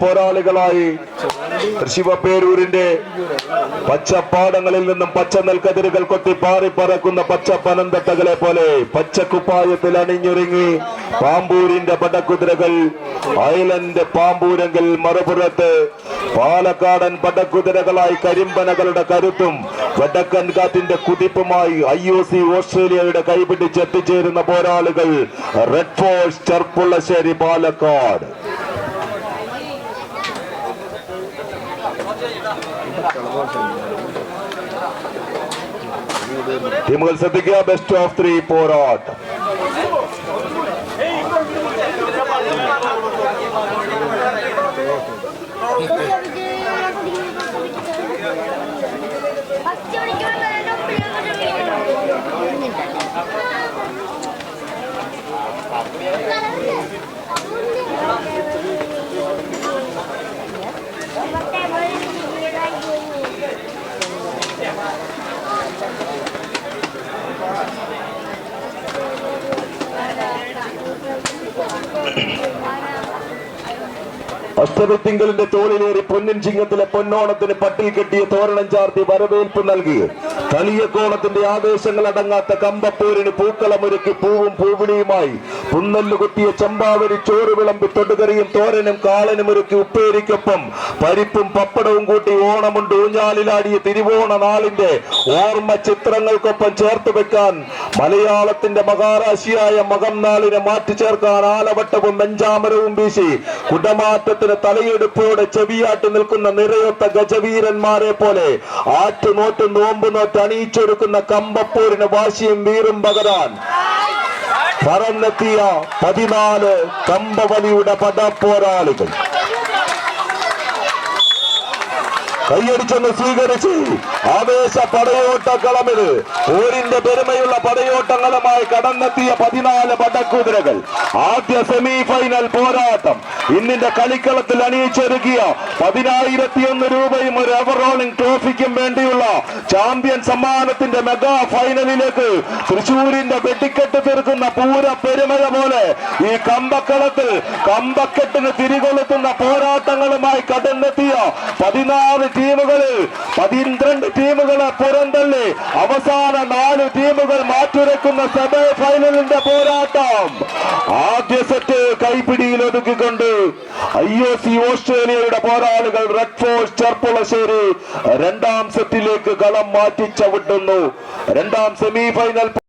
പോരാളികളായി ശിവപേരൂരിന്റെ പച്ചപ്പാടങ്ങളിൽ നിന്നും പച്ച നെൽക്കതിരുകൾ കൊത്തി പാറിപ്പറക്കുന്ന പച്ച പനന്തട്ടകളെ പോലെ പച്ചക്കുപ്പായത്തിൽ അണിഞ്ഞൊരുങ്ങി പാമ്പൂരിന്റെ പടക്കുതിരകൾ ഐലൻഡ് പാമ്പൂരെങ്കിൽ മറുപുറത്ത് പാലക്കാടൻ പടക്കുതിരകളായി കരിമ്പനകളുടെ കരുത്തും വടക്കൻ കാറ്റിന്റെ കുതിപ്പുമായി ഐ ഒ സി ഓസ്ട്രേലിയയുടെ കൈപിടിച്ച് എത്തിച്ചേരുന്ന പോരാളികൾ red force Cherpulassery Palakkad. Timur Sadikia, best of three, four out. Thank you. അഷ്ടമിത്തിങ്കലിന്റെ തോളിലേറി പൊന്നിൻ ചിങ്ങത്തിലെ പൊന്നോണത്തിന് പട്ടിൽ കെട്ടിയ തോരണം ചാർത്തി വരവേൽപ്പ് നൽകി. കളിയക്കോണത്തിന്റെ ആവേശങ്ങൾ അടങ്ങാത്ത കമ്പപ്പൂരിന് പൂക്കളമൊരുക്കി പൂവും പൂവിളിയുമായി. പുന്നല്ലു കുത്തിയ ചമ്പാവരി ചോറ് വിളമ്പി തൊടുകറിയും തോരനും കാളനും ഒരുക്കി ഉപ്പേരിക്കൊപ്പം പരിപ്പും പപ്പടവും കൂട്ടി ഓണമുണ്ട് ഊഞ്ഞാലിലാടിയ തിരുവോണ നാളിന്റെ ഓർമ്മ ചിത്രങ്ങൾക്കൊപ്പം ചേർത്ത് വെക്കാൻ മലയാളത്തിന്റെ മഹാരാശിയായ മകം നാളിനെ മാറ്റി ചേർക്കാൻ ആലവട്ടവും നെഞ്ചാമരവും വീശി കുടമാറ്റത്തിന് തലയെടുപ്പോടെ ചെവിയാട്ടി നിൽക്കുന്ന നിറയൊത്ത ഗജവീരന്മാരെ പോലെ ആറ്റുനോറ്റ് നോമ്പ് നോട്ട് അണിയിച്ചൊരുക്കുന്ന കമ്പപ്പൂരിന് വാശിയും വീറും പകരാൻ പറന്നെത്തിയ പതിനാല് കമ്പവലിയുടെ പടപ്പോരാളികൾ. കൈയടിച്ചൊന്ന് സ്വീകരിച്ച് ആവേശ പടയോട്ട കളമിത് പോരിന്റെ പെരുമയുള്ള പടയോട്ടങ്ങളുമായി കടന്നെത്തിയ പതിനാല് പടക്കുതിരകൾ. ആദ്യ സെമി ഫൈനൽ പോരാട്ടം. ഇന്നിന്റെ കളിക്കളത്തിൽ അണിയിച്ചൊരുക്കിയ പതിനായിരത്തി ഒന്ന് രൂപയും ഒരു എവറോളിംഗ് ട്രോഫിക്കും വേണ്ടിയുള്ള ചാമ്പ്യൻ സമ്മാനത്തിന്റെ മെഗാ ഫൈനലിലേക്ക് തൃശൂരിന്റെ വെട്ടിക്കെട്ട് തീർക്കുന്ന പൂര പെരുമയ പോലെ ഈ കമ്പക്കളത്തിൽ കമ്പക്കെട്ടിന് തിരികൊളുത്തുന്ന പോരാട്ടങ്ങളുമായി കടന്നെത്തിയ പതിനാറ് ടീമുകളിൽ പതിന്ത്രണ്ട് ടീമുകളെ പുറന്തള്ളി. അവസാന നാല് ടീമുകൾ മാറ്റുരക്കുന്ന സെമി ഫൈനലിന്റെ പോരാട്ടം. ആദ്യ സെറ്റ് കൈപിടിയിൽ ഒതുക്കിക്കൊണ്ട് ഐ ഒ സി ഓസ്ട്രേലിയയുടെ പോരാളികൾ റെഡ് ഫോഴ്സ് ചെർപ്പുളശ്ശേരി രണ്ടാം സെറ്റിലേക്ക് കളം മാറ്റി ചവിട്ടുന്നു. രണ്ടാം സെമി ഫൈനൽ